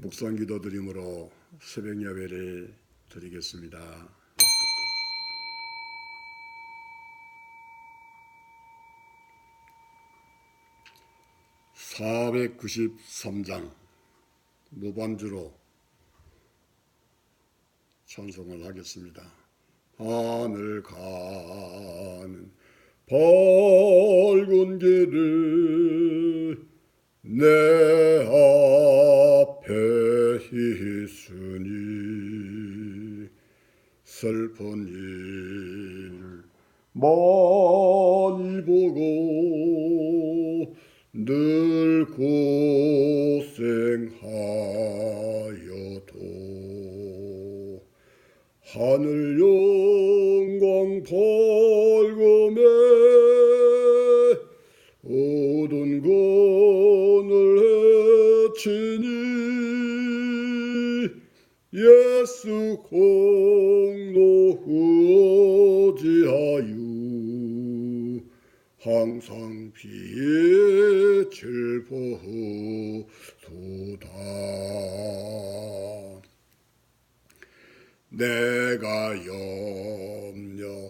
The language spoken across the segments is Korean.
묵상 기도 드림으로 새벽 예배를 드리겠습니다. (493장) 무반주로 찬송을 하겠습니다. 하늘 가는 밝은 길을 내 앞에 있으니 슬픈 일. 많이 보고 늘 고생하여도 하늘 영광 밝음에 어두운 건을 헤치니 예수 공로 의지하유. 항상 빛을 보도다 내가 염려하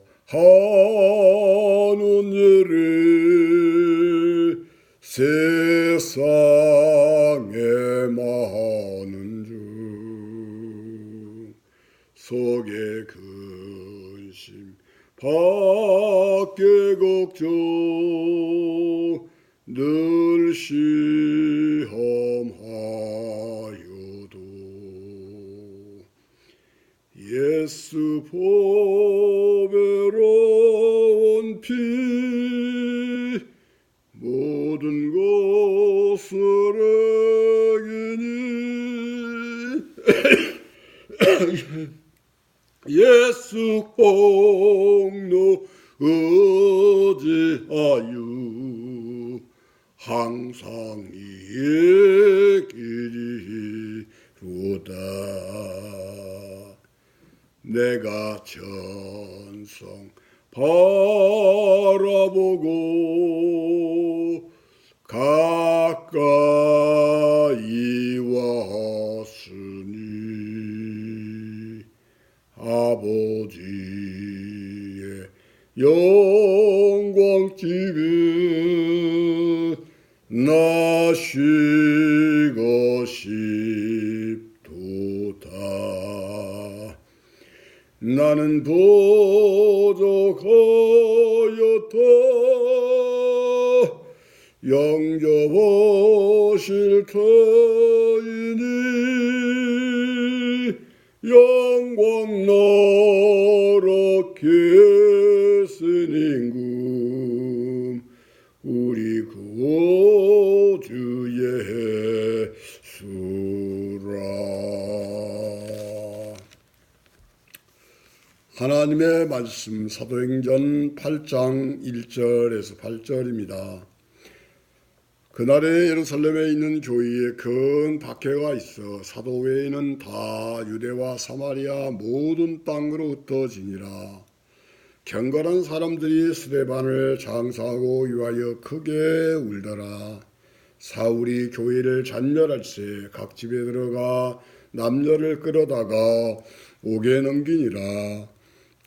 보배로운 피 내가 전성 바라보고 가까이 왔으니 아버지의 영광 집에 나쉬고 싶도다 나는 부족하였다. 영접하실 터이니 영광 나라 계승임금 우리 구주 예수라 하나님의 말씀 사도행전 8장 1절에서 8절입니다. 그날에 예루살렘에 있는 교회에 큰 박해가 있어 사도 외에는 다 유대와 사마리아 모든 땅으로 흩어지니라. 경건한 사람들이 스데반을 장사하고 위하여 크게 울더라. 사울이 교회를 잔멸할세 각 집에 들어가 남녀를 끌어다가 옥에 넘기니라.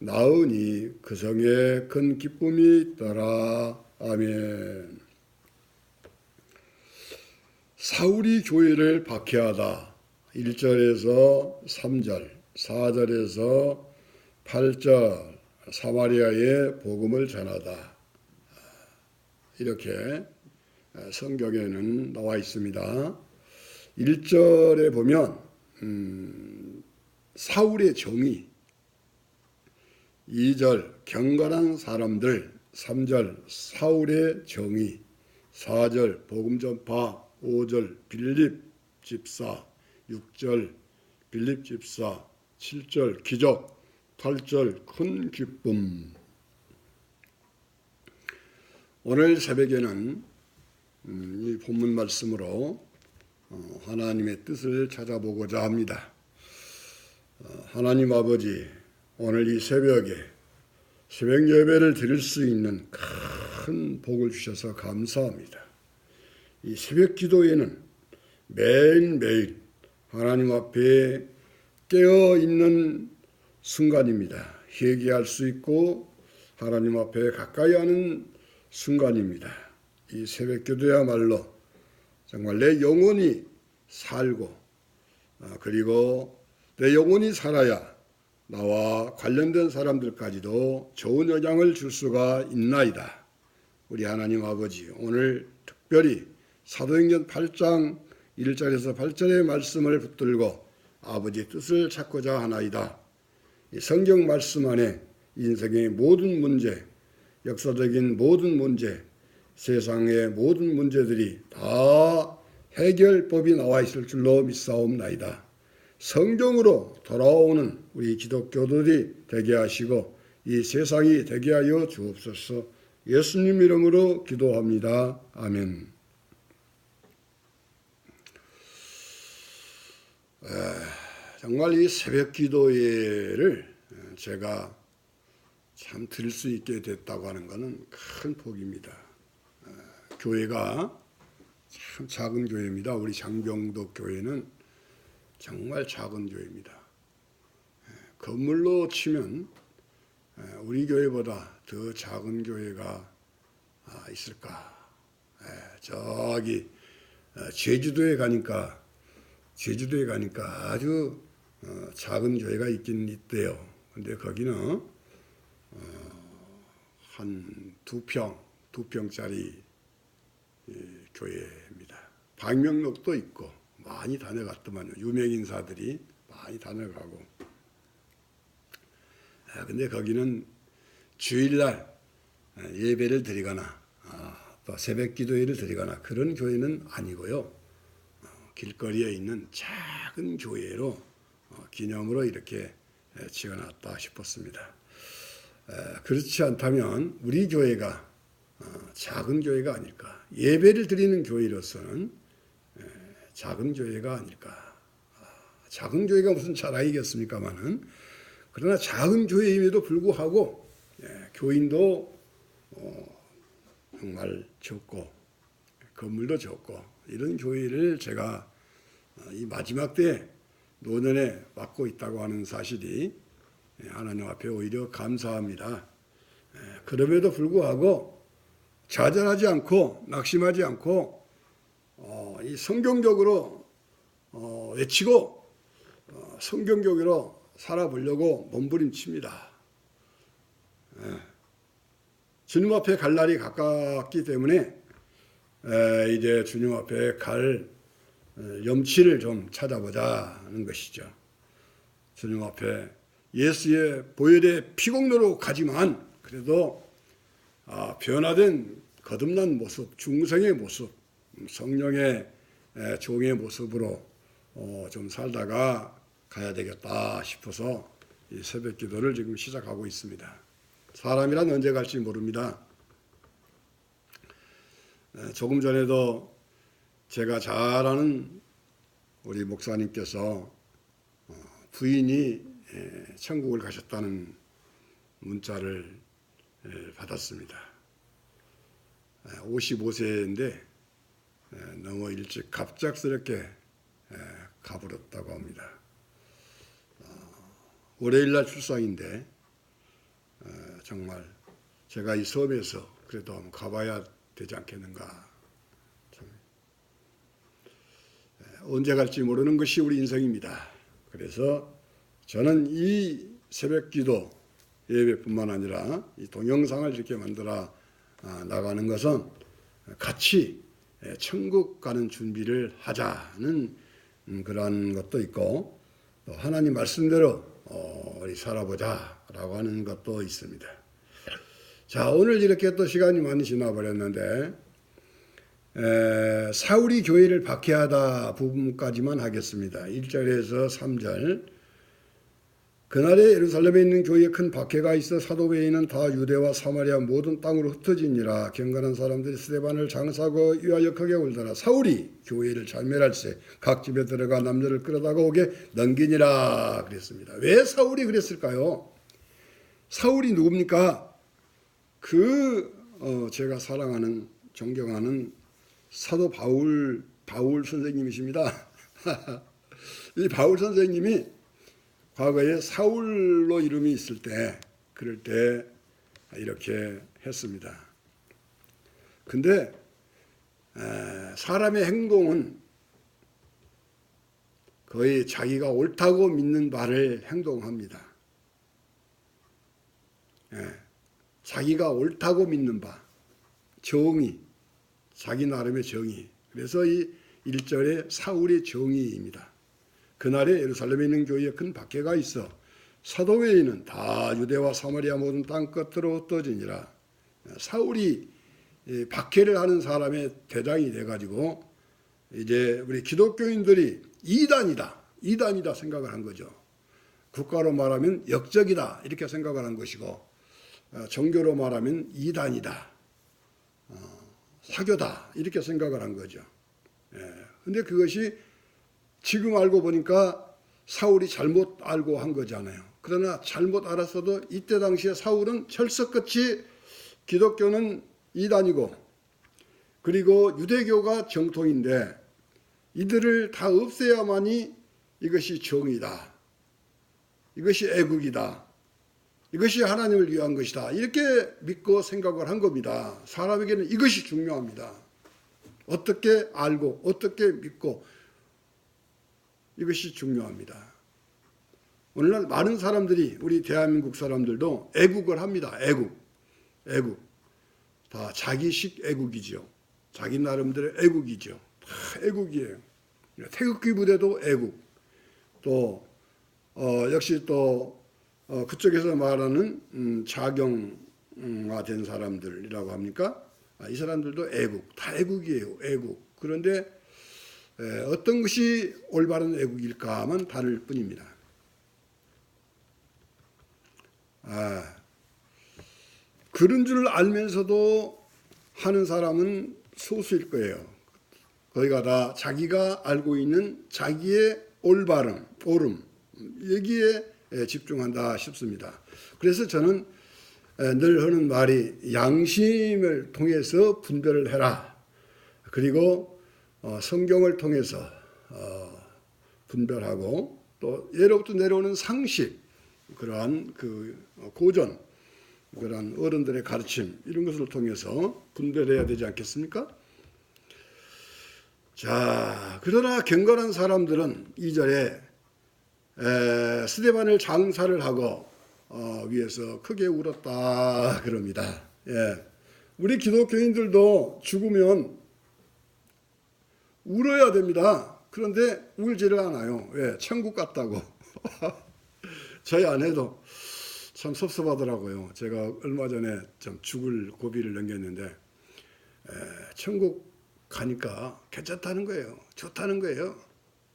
나으니 그 성에 큰 기쁨이 있더라. 아멘. 사울이 교회를 박해하다. 1절에서 3절, 4절에서 8절, 사마리아에 복음을 전하다. 이렇게 성경에는 나와 있습니다. 1절에 보면 음, 사울의 정의 2절 경건한 사람들 3절 사울의 정의 4절 복음 전파 5절 빌립 집사 6절 빌립 집사 7절 기적 8절 큰 기쁨 오늘 새벽에는 음, 이 본문 말씀으로 어, 하나님의 뜻을 찾아보고자 합니다. 어, 하나님 아버지 오늘 이 새벽에 새벽 예배를 드릴 수 있는 큰 복을 주셔서 감사합니다. 이 새벽 기도에는 매일매일 하나님 앞에 깨어 있는 순간입니다. 회개할 수 있고 하나님 앞에 가까이 하는 순간입니다. 이 새벽 기도야말로 정말 내 영혼이 살고 아, 그리고 내 영혼이 살아야 나와 관련된 사람들까지도 좋은 영향을 줄 수가 있나이다. 우리 하나님 아버지 오늘 특별히 사도행전 8장 1절에서 8절의 말씀을 붙들고 아버지 뜻을 찾고자 하나이다. 이 성경 말씀 안에 인생의 모든 문제, 역사적인 모든 문제, 세상의 모든 문제들이 다 해결법이 나와 있을 줄로 믿사옵나이다. 성경으로 돌아오는 우리 기독교들이 되게 하시고 이 세상이 되게 하여 주옵소서. 예수님 이름으로 기도합니다. 아멘. 정말 이 새벽 기도회를 제가 참 들을 수 있게 됐다고 하는 것은 큰 복입니다. 교회가 참 작은 교회입니다. 우리 장병도 교회는 정말 작은 교회입니다. 건물로 치면 우리 교회보다 더 작은 교회가 아, 있을까? 저기 어, 제주도에 가니까 제주도에 가니까 아주 어, 작은 교회가 있긴 있대요. 근데 거기는 어, 한두 평, 두 평짜리 교회입니다. 방명록도 있고 많이 다녀갔더만요. 유명 인사들이 많이 다녀가고. 아, 근데 거기는 주일날 예배를 드리거나 아, 또 새벽 기도회를 드리거나 그런 교회는 아니고요. 어, 길거리에 있는 작은 교회로 어, 기념으로 이렇게 지어놨다 싶었습니다. 그렇지 않다면 우리 교회가 어, 작은 교회가 아닐까. 예배를 드리는 교회로서는 작은 교회가 아닐까. 아, 작은 교회가 무슨 자랑이겠습니까마는 그러나 작은 교회임에도 불구하고 교인도 정말 적고 건물도 적고 이런 교회를 제가 어, 이 마지막 때 노년에 맡고 있다고 하는 사실이 하나님 앞에 오히려 감사합니다. 그럼에도 불구하고 좌절하지 않고 낙심하지 않고 어, 이 성경적으로 어, 외치고 성경적으로 살아보려고 몸부림칩니다. 주님 앞에 갈 날이 가깝기 때문에 이제 주님 앞에 갈 어, 염치를 좀 찾아보자는 것이죠. 주님 앞에 예수의 보혈의 피공로로 가지만 그래도 아, 변화된 거듭난 모습, 중생의 모습, 성령의 종의 모습으로 어, 좀 살다가 가야 되겠다 싶어서 이 새벽 기도를 지금 시작하고 있습니다. 사람이란 언제 갈지 모릅니다. 조금 전에도 제가 잘 아는 우리 목사님께서 어, 부인이 천국을 가셨다는 문자를 받았습니다. 55세인데 너무 일찍 갑작스럽게 가버렸다고 합니다. 어, 월요일 날 출산인데 정말 제가 이 섬에서 그래도 한번 가봐야 되지 않겠는가. 언제 갈지 모르는 것이 우리 인생입니다. 그래서 저는 이 새벽 기도 예배뿐만 아니라 이 동영상을 이렇게 만들어 아, 나가는 것은 같이 천국 가는 준비를 하자는 음, 그런 것도 있고 하나님 말씀대로 어, 우리 살아보자라고 하는 것도 있습니다. 자, 오늘 이렇게 또 시간이 많이 지나버렸는데, 에, 사울이 교회를 박해하다 부분까지만 하겠습니다. 1절에서 3절. 그날에 예루살렘에 있는 교회에 큰 박해가 있어 사도 외에는 다 유대와 사마리아 모든 땅으로 흩어지니라 경건한 사람들이 스데반을 장사하고 위하여 크게 울더라 사울이 교회를 잘멸할세 각 집에 들어가 남녀를 끌어다가 오게 넘기니라 그랬습니다. 왜 사울이 그랬을까요? 사울이 누굽니까? 그 어, 제가 사랑하는 존경하는 사도 바울 바울 선생님이십니다. 이 바울 선생님이 과거에 사울로 이름이 있을 때 그럴 때 이렇게 했습니다. 근데 에, 사람의 행동은 거의 자기가 옳다고 믿는 바를 행동합니다. 예, 자기가 옳다고 믿는 바, 정의, 자기 나름의 정의. 그래서 이 1절에 사울의 정의입니다. 그날에 예루살렘에 있는 교회에 큰 박해가 있어 사도 외에는 다 유대와 사마리아 모든 땅 끝으로 흩어지니라. 사울이 이 박해를 하는 사람의 대장이 돼가지고 이제 우리 기독교인들이 이단이다, 이단이다 생각을 한 거죠. 국가로 말하면 역적이다 이렇게 생각을 한 것이고 어, 종교로 말하면 이단이다, 어, 사교다 이렇게 생각을 한 거죠. 예. 근데 그것이 지금 알고 보니까 사울이 잘못 알고 한 거잖아요. 그러나 잘못 알았어도 이때 당시에 사울은 철석같이 기독교는 이단이고 그리고 유대교가 정통인데 이들을 다 없애야만이 이것이 정의다. 이것이 애국이다. 이것이 하나님을 위한 것이다. 이렇게 믿고 생각을 한 겁니다. 사람에게는 이것이 중요합니다. 어떻게 알고 어떻게 믿고 이것이 중요합니다. 오늘날 많은 사람들이 우리 대한민국 사람들도 애국을 합니다. 애국, 애국 다 자기식 애국이죠. 자기 나름대로 애국이죠. 다 애국이에요. 태극기 부대도 애국. 또 어, 역시 또 어, 그쪽에서 말하는 음, 자경화된 사람들이라고 합니까? 아, 이 사람들도 애국, 다 애국이에요. 애국. 그런데 에, 어떤 것이 올바른 애국일까만 다를 뿐입니다. 아, 그런 줄 알면서도 하는 사람은 소수일 거예요. 거기가 다 자기가 알고 있는 자기의 올바름, 옳음, 여기에 집중한다 싶습니다. 그래서 저는 늘 하는 말이 양심을 통해서 분별을 해라. 그리고 어, 성경을 통해서 어, 분별하고 또 예로부터 내려오는 상식 그러한 그 고전 그러한 어른들의 가르침 이런 것을 통해서 분별해야 되지 않겠습니까? 자 그러나 경건한 사람들은 이 절에 스데반을 장사를 하고 어, 위에서 크게 울었다 그럽니다. 예. 우리 기독교인들도 죽으면 울어야 됩니다. 그런데 울지를 않아요. 왜? 천국 갔다고. 저희 아내도 참 섭섭하더라고요. 제가 얼마 전에 좀 죽을 고비를 넘겼는데 에, 천국 가니까 괜찮다는 거예요. 좋다는 거예요.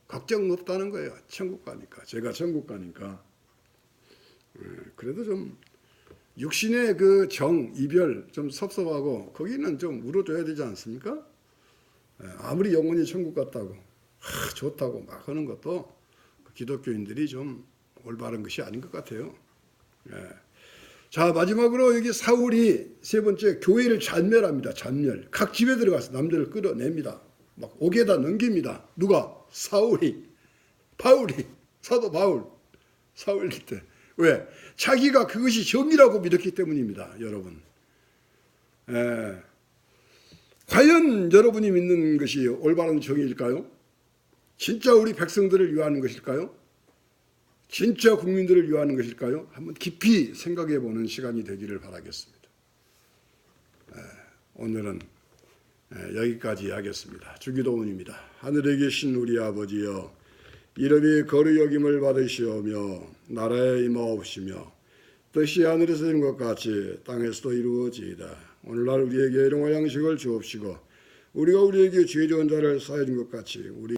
걱정 없다는 거예요. 천국 가니까. 제가 천국 가니까. 에, 그래도 좀 육신의 그 정, 이별 좀 섭섭하고 거기는 좀 울어줘야 되지 않습니까? 예, 아무리 영혼이 천국 같다고 하, 좋다고 막 하는 것도 그 기독교인들이 좀 올바른 것이 아닌 것 같아요. 예. 자 마지막으로 여기 사울이 세 번째 교회를 잔멸합니다. 잔멸. 각 집에 들어가서 남들을 끌어냅니다. 막 옥에다 넘깁니다. 누가? 사울이, 바울이, 사도 바울, 사울일 때. 왜? 자기가 그것이 정이라고 믿었기 때문입니다. 여러분. 예. 과연 여러분이 믿는 것이 올바른 정의일까요? 진짜 우리 백성들을 위하는 것일까요? 진짜 국민들을 위하는 것일까요? 한번 깊이 생각해 보는 시간이 되기를 바라겠습니다. 오늘은 여기까지 하겠습니다. 주기도문입니다. 하늘에 계신 우리 아버지여 이름이 거룩 여김을 받으시오며 나라에 임하옵시며 뜻이 하늘에서 이룬 것 같이 땅에서도 이루어지이다. 오늘날 우리에게 일용할 양식을 주옵시고 우리가 우리에게 죄 지은 자를 사해 준 것 같이 우리